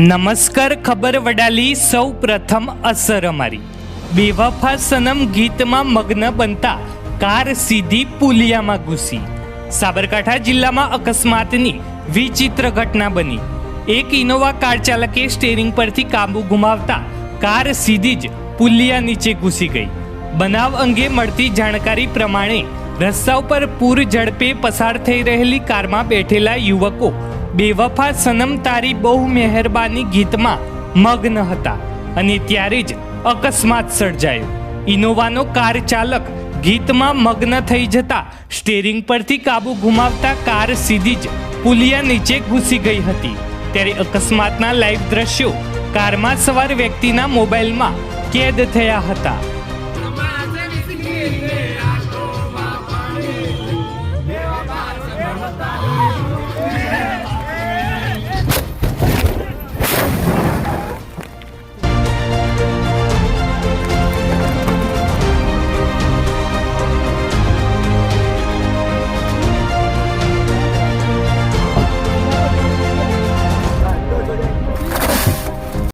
નમસ્કાર, ખબર વડાલી, સૌ પ્રથમ અસર અમારી. બેવફા સનમ ગીતમાં મગ્ન બનતા કાર સીધી પુલિયામાં ઘૂસી. સાબરકાંઠા જિલ્લામાં અકસ્માતની વિચિત્ર ઘટના બની. એક ઇનોવા કાર ચાલકે સ્ટેરિંગ પરથી કાબુ ગુમાવતા કાર સીધી જ પુલિયા નીચે ઘૂસી ગઈ. બનાવ અંગે મળતી જાણકારી પ્રમાણે રસ્તા ઉપર પૂર ઝડપે પસાર થઈ રહેલી કારમાં બેઠેલા યુવકો બેવફા સનમ તારી બહુ મહેરબાની ગીતમાં મગ્ન હતા અને ત્યારે જ અકસ્માત સર્જાયો. ઇનોવાનો કાર ચાલક ગીતમાં મગ્ન થઈ જતા સ્ટેરિંગ પરથી કાબુ ગુમાવતા કાર સીધી જ પુલિયા નીચે ઘૂસી ગઈ હતી. ત્યારે અકસ્માતના લાઈવ દ્રશ્યો કારમાં સવાર વ્યક્તિના મોબાઈલમાં કેદ થયા હતા.